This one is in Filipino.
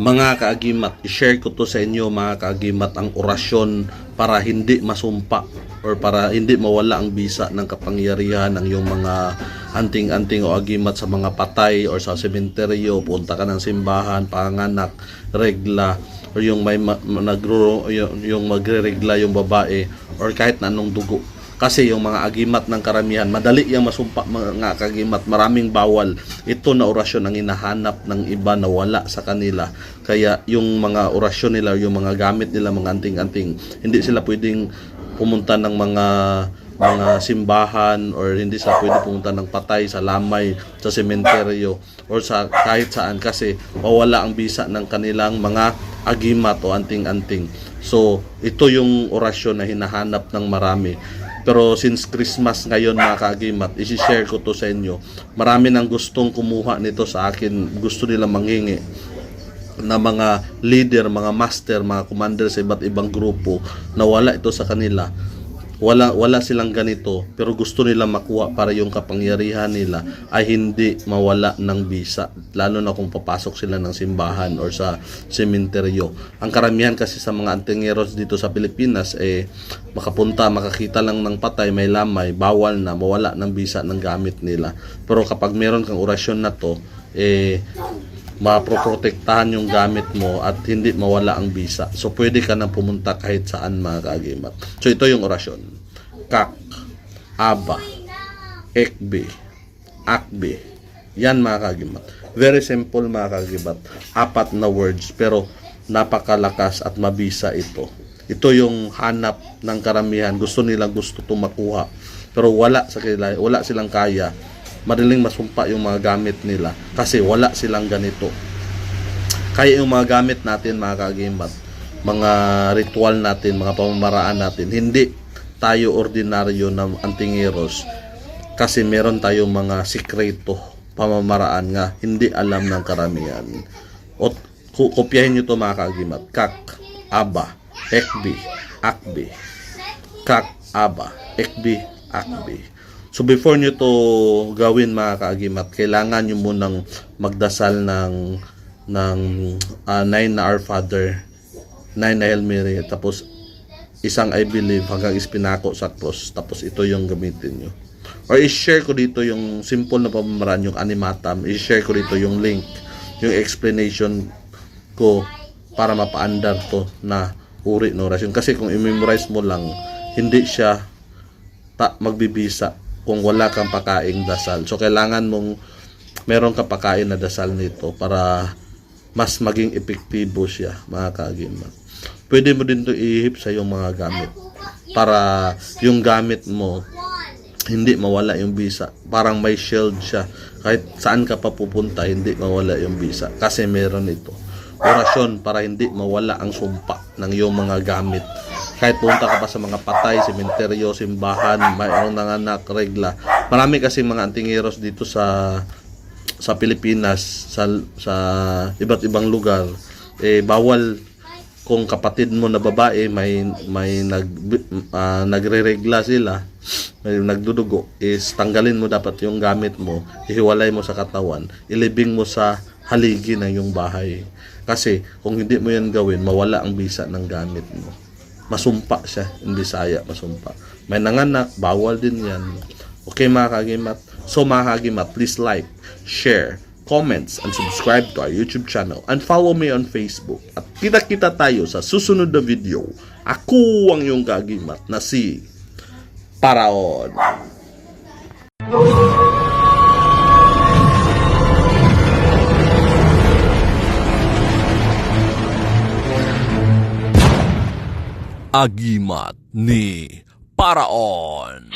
Mga kaagimat, i-share ko to sa inyo mga kaagimat ang orasyon para hindi masumpa or para hindi mawala ang bisa ng kapangyarihan ng iyong mga anting-anting o agimat sa mga patay or sa sementeryo, punta ka ng simbahan, panganak, regla, or yung may ma- nagro yung, yung magre-regla yung babae or kahit na anong dugo. Kasi yung mga agimat ng karamihan, madali yung masumpa mga kagimat, maraming bawal. Ito na orasyon ang hinahanap ng iba na wala sa kanila. Kaya yung mga orasyon nila, yung mga gamit nila, mga anting-anting, hindi sila pwedeng pumunta ng mga mga simbahan or hindi sila pwede pumunta ng patay sa lamay, sa sementeryo or sa kahit saan kasi mawala ang bisa ng kanilang mga agimat o anting-anting. So, ito yung orasyon na hinahanap ng marami. Pero since Christmas ngayon mga kaagimat, isi-share ko to sa inyo. Marami nang gustong kumuha nito sa akin. Gusto nila manghingi na mga leader, mga master, mga commander sa iba't ibang grupo na wala ito sa kanila. Wala wala silang ganito pero gusto nila makuha para yung kapangyarihan nila ay hindi mawala ng bisa lalo na kung papasok sila ng simbahan or sa sementeryo. Ang karamihan kasi sa mga antingeros dito sa Pilipinas eh makapunta, makakita lang ng patay, may lamay, bawal na mawala ng bisa ng gamit nila. Pero kapag meron kang orasyon na to eh maproprotektahan yung gamit mo at hindi mawala ang bisa. So, pwede ka na pumunta kahit saan mga kaagimat. So, ito yung orasyon. Kak, Aba, Ekbe, Akbe. Yan mga kaagimat. Very simple mga kaagimat. Apat na words pero napakalakas at mabisa ito. Ito yung hanap ng karamihan. Gusto nilang gusto itong makuha. Pero wala sa kanila, wala silang kaya madaling masumpa yung mga gamit nila kasi wala silang ganito. Kaya yung mga gamit natin mga kagimat, mga ritual natin, mga pamamaraan natin, hindi tayo ordinaryo na antingeros kasi meron tayong mga sikreto pamamaraan nga hindi alam ng karamihan. Ku- kopyahin nyo to mga kagimat. Kak, aba, ekbi, akbi. Kak, aba, ekbi, akbi. So before nyo to gawin mga kaagimat, kailangan nyo munang magdasal ng ng ah, nine na Our Father, nine na Hail Mary, tapos isang I believe hanggang ispinako sa cross, tapos ito yung gamitin nyo. Or i-share ko dito yung simple na pamamaraan, yung animatam, i-share ko dito yung link, yung explanation ko para mapaandar to na uri ng orasyon. Kasi kung i-memorize mo lang, hindi siya ta magbibisa kung wala kang pakaing dasal. So kailangan mong meron ka pakain na dasal nito para mas maging epektibo siya, mga kaagimat. Pwede mo din to ihip sa iyong mga gamit para yung gamit mo hindi mawala yung visa. Parang may shield siya. Kahit saan ka pa pupunta, hindi mawala yung visa. Kasi meron ito. Orasyon para hindi mawala ang sumpa ng iyong mga gamit. Kahit punta ka pa sa mga patay, sementeryo, simbahan, mayroong nanganak, regla. Marami kasi mga antingeros dito sa sa Pilipinas, sa, sa iba't ibang lugar. Eh, bawal kung kapatid mo na babae may may nag ah, nagreregla sila may nagdudugo is tanggalin mo dapat yung gamit mo ihiwalay mo sa katawan ilibing mo sa haligi ng yung bahay kasi kung hindi mo yan gawin mawala ang bisa ng gamit mo masumpa siya in Bisaya masumpa may nanganak bawal din yan okay mga kagimat so mga kagimat please like share comments, and subscribe to our YouTube channel and follow me on Facebook. At kita-kita tayo sa susunod na video. Ako ang iyong kagimat na si Paraon. Agimat ni Paraon.